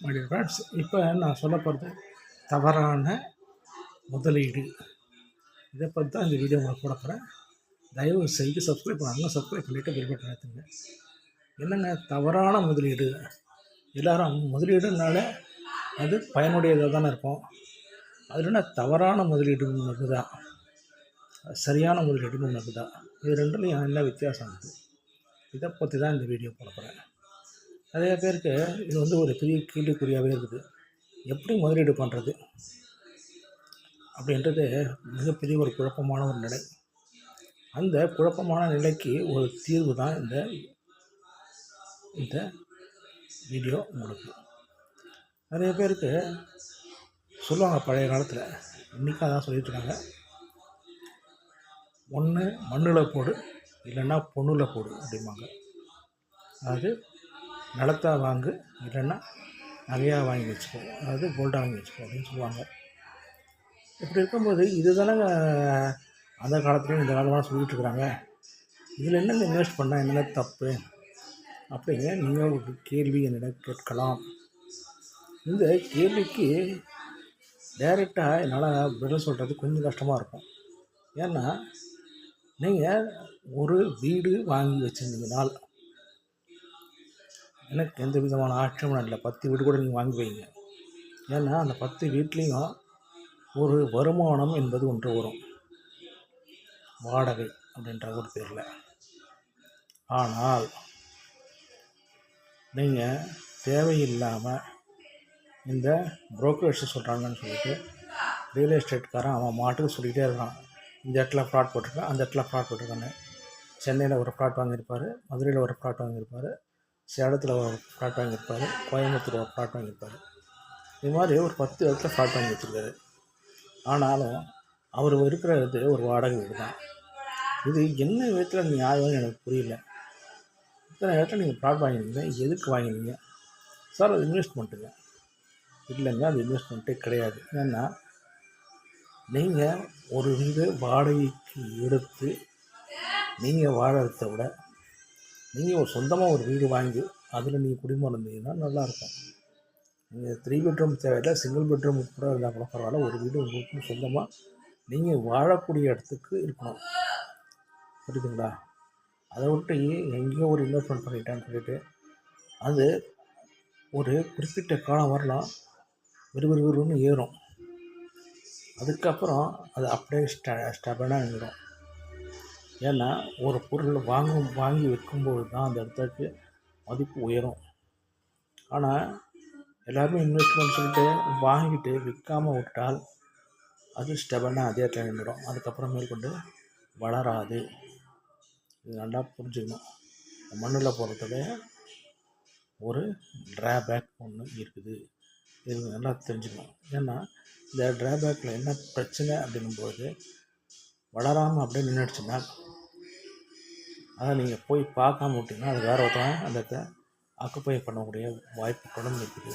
My dear friends இப்போ நான் சொல்ல போகிறது தவறான முதலீடு. இதை பற்றி தான் இந்த வீடியோ உங்களுக்கு போட தயவு செய்து சப்ஸ்கிரைப் பண்ணாங்க சப்ஸ்கிரைப் பண்ணிவிட்டு பில் நடத்துங்க என்னங்க தவறான முதலீடு? எல்லாரும் முதலீடுனால அது பயனுடையதாக தானே இருக்கும். அதில் என்ன தவறான முதலீடுன்னு ஒன்று இருக்குதா சரியான முதலீடுன்னு ஒன்று இருக்குதா இது ரெண்டுலையும் என்ன வித்தியாசம் இருக்குது இதை பற்றி தான் இந்த வீடியோ போட நிறைய பேருக்கு இது வந்து ஒரு பெரிய கேள்விக்குறியாகவே இருக்குது. எப்படி முதலீடு பண்ணுறது அப்படின்றது மிகப்பெரிய ஒரு குழப்பமான ஒரு நிலை. அந்த குழப்பமான நிலைக்கு ஒரு தீர்வு தான் இந்த இந்த வீடியோ உங்களுக்கு. நிறைய பேருக்கு சொல்லுவாங்க பழைய காலத்தில். இன்றைக்கி அதான் சொல்லிட்டு இருக்காங்க. ஒன்று மண்ணில் போடு இல்லைன்னா பொண்ணில் போடு அப்படிம்பாங்க. அதாவது நிலத்தா வாங்கு இல்லைன்னா நகையாக வாங்கி வச்சுக்கோ. அதாவது கோல்டாக வாங்கி வச்சுக்கோ அப்படின்னு சொல்லுவாங்க. இப்படி இருக்கும்போது இது தானேங்க அந்த காலத்துலேயும் இந்த காலமாக சொல்லிகிட்டு இருக்கிறாங்க இதில் என்னங்க இன்வெஸ்ட் பண்ணால் என்னென்ன தப்பு? அப்படிங்க நீங்கள் ஒரு கேள்வி என்னிடம் கேட்கலாம். இந்த கேள்விக்கு டைரெக்டாக என்னால் பதில் சொல்கிறது கொஞ்சம் கஷ்டமாக இருக்கும். ஏன்னா நீங்கள் ஒரு வீடு வாங்கி வச்சுருந்தீங்கனால் எனக்கு எந்த விதமான ஆட்சேபம் இல்லை. பத்து வீடு கூட நீங்கள் வாங்கி வைங்க. ஏன்னா அந்த பத்து வீட்லேயும் ஒரு வருமானம் என்பது ஒன்று வரும். வாடகை அப்படின்ற ஒரு பேரில். ஆனால் நீங்கள் தேவையில்லாமல் இந்த புரோக்கர்ஸ் சொல்கிறாங்கன்னு சொல்லிட்டு ரியல் எஸ்டேட்காரன் அவன் மாட்டுக்கு சொல்லிகிட்டே இருக்கான். இந்த இடத்துல ஃப்ளாட் போட்டிருக்கான் அந்த இடத்துல ஃப்ளாட் போட்டிருக்கான்னு. சென்னையில் ஒரு ஃப்ளாட் வாங்கியிருப்பார் மதுரையில் ஒரு ஃப்ளாட் வாங்கியிருப்பார். சேலத்தில் ஃப்ளாட் வாங்கியிருப்பார் கோயம்புத்தூர் ஃப்ளாட் வாங்கியிருப்பார். இது மாதிரி ஒரு பத்து இடத்துல ஃப்ளாட் வாங்கி வச்சுருக்காரு. ஆனாலும் அவர் இருக்கிற இடத்துல ஒரு வாடகை வீடு தான். இது என்ன விதத்தில் நியாயம்னு எனக்கு புரியல. இத்தனை இடத்துல நீங்கள் ஃப்ளாட் வாங்கினீங்க எதுக்கு வாங்கினீங்க சார் அது இன்வெஸ்ட்மெண்ட்டுங்க இல்லைங்க அது இன்வெஸ்ட்மெண்ட்டே கிடையாது. ஏன்னா நீங்கள் ஒரு வீடு வாடகைக்கு எடுத்து நீங்கள் வாழறத விட நீங்கள் ஒரு சொந்தமாக ஒரு வீடு வாங்கி அதில் நீங்கள் குடிமரம் இருந்தீங்கன்னா நல்லாயிருக்கும். நீங்கள் த்ரீ பெட்ரூம் தேவையில்லை சிங்கிள் பெட்ரூம் கூட இருந்தால் கூட பரவாயில்ல ஒரு வீடு உங்களுக்கு சொந்தமாக நீங்கள் வாழக்கூடிய இடத்துக்கு இருக்கணும். புரியுதுங்களா? அதை விட்டு எங்கேயோ ஒரு இன்வெஸ்ட்மெண்ட் பண்ணிட்டேன்னு சொல்லிட்டு அது ஒரு குறிப்பிட்ட காலம் வரலாம். விறுவிறுவிறுன்னு ஏறும். அதுக்கப்புறம் அது அப்படியே ஸ்ட ஸ்டபனாக நின்றுடும். ஏன்னா ஒரு பொருள் வாங்கும் வாங்கி விற்கும்போது தான் அந்த இடத்துக்கு மதிப்பு உயரும். ஆனால் எல்லாருமே இன்வெஸ்ட்மெண்ட் சொல்லிட்டு வாங்கிட்டு விற்காமல் விட்டால் அது ஸ்டெபனாக அதே இடத்துல நின்றுடும் அதுக்கப்புறம் மேற்கொண்டு வளராது. இது நல்லா புரிஞ்சுக்கணும். மண்ணில் போகிறதுல ஒரு ட்ராபேக் ஒன்று இருக்குது. இது நல்லா தெரிஞ்சுக்கணும். ஏன்னா இந்த ட்ராபேக்கில் என்ன பிரச்சனை அப்படின்னும்போது வளராமல் அப்படியே நின்றுடுச்சுன்னா அதை நீங்கள் போய் பார்க்காம விட்டிங்கன்னா அது வேறு ஒருத்தன் அந்த இடத்த ஆக்குப்பை பண்ணக்கூடிய வாய்ப்புகளும் இருக்குது.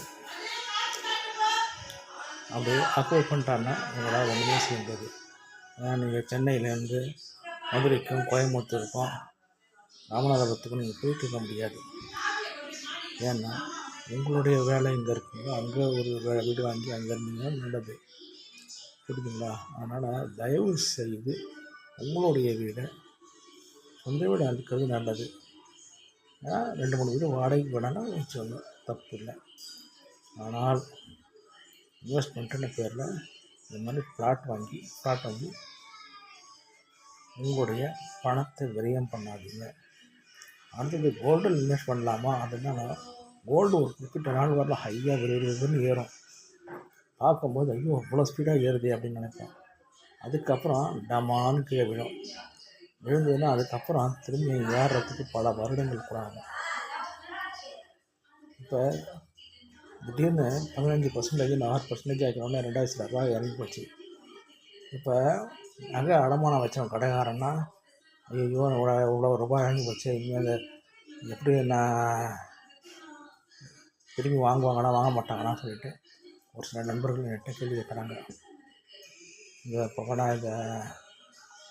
அப்படி ஆக்குப்பை பண்ணிட்டான்னா உங்களால் ஒன்றுமே செய்ய முடியாது. ஏன்னா நீங்கள் சென்னையிலேருந்து மதுரைக்கும் கோயம்புத்தூருக்கும் ராமநாதபுரத்துக்கும் நீங்கள் போயிட்டு இருக்க முடியாது. ஏன்னா உங்களுடைய வேலை இங்கே இருக்குங்க அங்கே ஒரு வீடு வாங்கி அங்கே இருந்தீங்கன்னா நல்லது. புரியுதுங்களா? அதனால் தயவு செய்து உங்களுடைய வீடை சொந்த வீடு இருக்கிறது நல்லது. ஏன்னா ரெண்டு மூணு வீடு வாடகைக்கு வேணாலும் வச்சுக்கோங்க தப்பு இல்லை ஆனால் இன்வெஸ்ட்மெண்ட்டுன்னு பேரில் இந்த மாதிரி ஃப்ளாட் வாங்கி ஃப்ளாட் வாங்கி உங்களுடைய பணத்தை விரயம் பண்ணாதீங்க. அடுத்தது கோல்டில் இன்வெஸ்ட் பண்ணலாமா? அப்படின்னா கோல்டு ஒரு குறிப்பிட்ட நாள் வரல ஹையாக விறுவிறுன்னு ஏறும். பார்க்கும்போது ஐயோ இவ்வளோ ஸ்பீடாக ஏறுது அப்படின்னு நினைப்பேன். அதுக்கப்புறம் டமான்னு கீழே விழும். விழுந்ததுன்னா அதுக்கப்புறம் திரும்பி ஏறுறதுக்கு பல வருடங்கள் கூட ஆகும். இப்போ திடீர்னு பதினஞ்சு பர்சன்டேஜ் நாலு பர்சன்டேஜ் ஆகிக்கணும்னா ரெண்டாயிரத்தி ரூபாய் இறங்கி போச்சு. இப்போ நகை அடமானம் வச்சவன் கடைக்காரன்னா ஐயோ இவ்வளோ இவ்வளோ ரூபாய் இறங்கி போச்சு. இனிமேல் எப்படி நான் திரும்பி வாங்குவாங்கன்னா வாங்க மாட்டாங்களான்னு சொல்லிட்டு ஒரு சில நண்பர்கள் என்கிட்ட கேள்வி கேட்குறாங்க. இந்த பக்கடா இந்த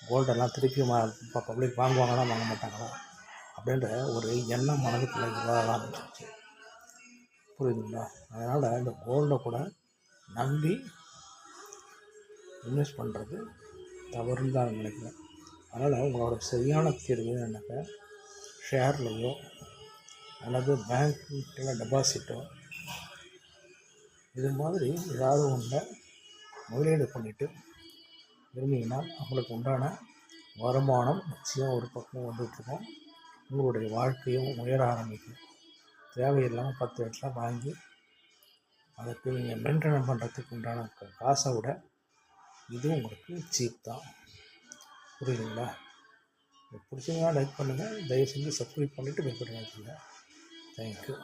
கோல்டெல்லாம் திருப்பி இப்போ பப்ளிக் வாங்குவாங்களா வாங்க மாட்டாங்களா? அப்படின்ற ஒரு எண்ணம் மனதுக்குள்ளே வர ஆரம்பிச்சிருச்சு புரியுதுங்களா? அதனால் இந்த கோல்டை கூட நம்பி இன்வெஸ்ட் பண்ணுறது தவறுன்னு தான் நினைக்கிறேன். அதனால் உங்களோட சரியான தீர்வு என்னக்கா ஷேர்லேயோ அல்லது பேங்க்கில் டெபாசிட்டோ இது மாதிரி ஏதாவது ஒன்றை முதலீடு பண்ணிவிட்டு இருந்தீங்கன்னா அவங்களுக்கு உண்டான வருமானம் நிச்சயம் ஒரு பக்கம் வந்துட்டுருக்கும் உங்களுடைய வாழ்க்கையும் உயர ஆரம்பிக்கும். தேவையில்லாமல் பத்து இடத்துல வாங்கி அதுக்கு நீங்கள் மெயின்டைன் பண்ணுறதுக்கு உண்டான காசை விட இது உங்களுக்கு சீப் தான். புரியுதுங்களா? பிடிச்சவங்க லைக் பண்ணுங்கள். தயவு செஞ்சு சப்ஸ்கிரைப் பண்ணிவிட்டு பெல் பட்டன் தேங்க்யூ.